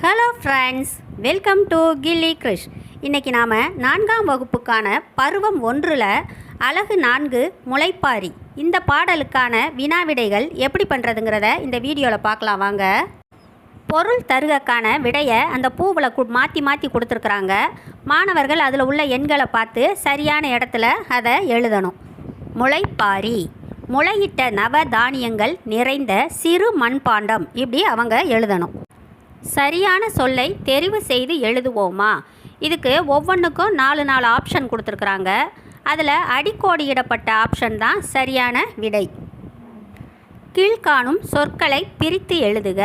Hello friends welcome to Gilli Krish இன்றைக்கி நாம் நான்காம் வகுப்புக்கான பருவம் ஒன்றில் அழகு நான்கு முளைப்பாரி. இந்த பாடலுக்கான வினாவிடைகள் எப்படி பண்ணுறதுங்கிறத இந்த வீடியோவில் பார்க்கலாம் வாங்க. பொருள் தருகக்கான விடையை அந்த பூவில் கு மாற்றி மாற்றி கொடுத்துருக்குறாங்க. மாணவர்கள் அதில் உள்ள எண்களை பார்த்து சரியான இடத்துல அதை எழுதணும். முளைப்பாரி. முளையிட்ட நவ தானியங்கள் நிறைந்த சிறு மண்பாண்டம். இப்படி அவங்க எழுதணும். சரியான சொல்லை தெரிவு செய்து எழுதுவோமா? இதுக்கு ஒவ்வொன்றுக்கும் நாலு நாலு ஆப்ஷன் கொடுத்துருக்குறாங்க. அதில் அடிக்கோடியிடப்பட்ட ஆப்ஷன் தான் சரியான விடை. கீழ்காணும் சொற்களை பிரித்து எழுதுக.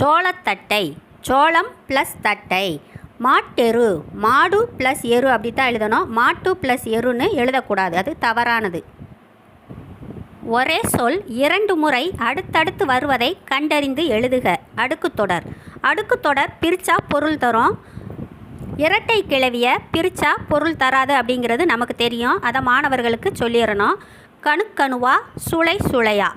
சோளத்தட்டை சோளம் ப்ளஸ் தட்டை. மாட்டெரு மாடு ப்ளஸ் எரு அப்படி தான் எழுதணும். மாட்டு ப்ளஸ் எருன்னு எழுதக்கூடாது. அது தவறானது. ஒரே சொல் இரண்டு முறை அடுத்தடுத்து வருவதை கண்டறிந்து எழுதுக. அடுக்குத்தொடர் அடுக்குத்தொடர் பிரிச்சா பொருள் தரும். இரட்டை கிளவிய பிரிச்சா பொருள் தராது அப்படிங்கிறது நமக்கு தெரியும். அதை மாணவர்களுக்கு சொல்லிடணும் கணுக்கணுவா சுளை சுளையா.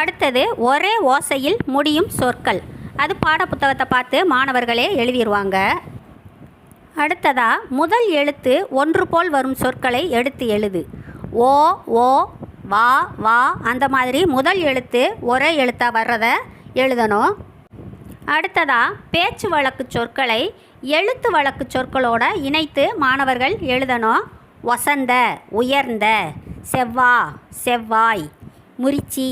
அடுத்தது ஒரே ஓசையில் முடியும் சொற்கள். அது பாடப்புத்தகத்தை பார்த்து மாணவர்களே எழுதிடுவாங்க அடுத்ததா முதல் எழுத்து ஒன்று போல் வரும் சொற்களை எடுத்து எழுது. ஓ ஓ வா வா அந்த மாதிரி முதல் எழுத்து ஒரே எழுத்தாக வர்றதை எழுதணும். அடுத்ததா பேச்சு வழக்கு சொற்களை எழுத்து வழக்கு சொற்களோட இணைத்து மாணவர்கள் எழுதணும். வசந்த உயர்ந்த செவ்வா செவ்வாய் முறிச்சி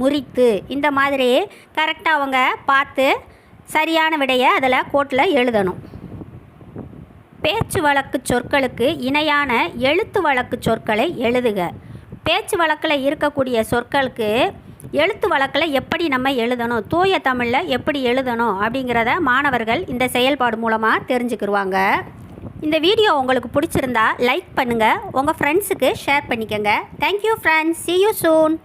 முறித்து இந்த மாதிரி கரெக்டாக அவங்க பார்த்து சரியான விடையை அதில் கோட்டில் எழுதணும். பேச்சு வழக்கு சொற்களுக்கு இணையான எழுத்து வழக்கு சொற்களை எழுதுக. பேச்சு வழக்கில் இருக்கக்கூடிய சொற்களுக்கு எழுத்து வழக்கில் எப்படி நம்ம எழுதணும் தூய தமிழில் எப்படி எழுதணும் அப்படிங்கிறத மாணவர்கள் இந்த செயல்பாடு மூலமாக தெரிஞ்சுக்கிருவாங்க. இந்த வீடியோ உங்களுக்கு பிடிச்சிருந்தா லைக் பண்ணுங்கள் உங்கள் ஃப்ரெண்ட்ஸுக்கு ஷேர் பண்ணிக்கோங்க. Thank you friends see you soon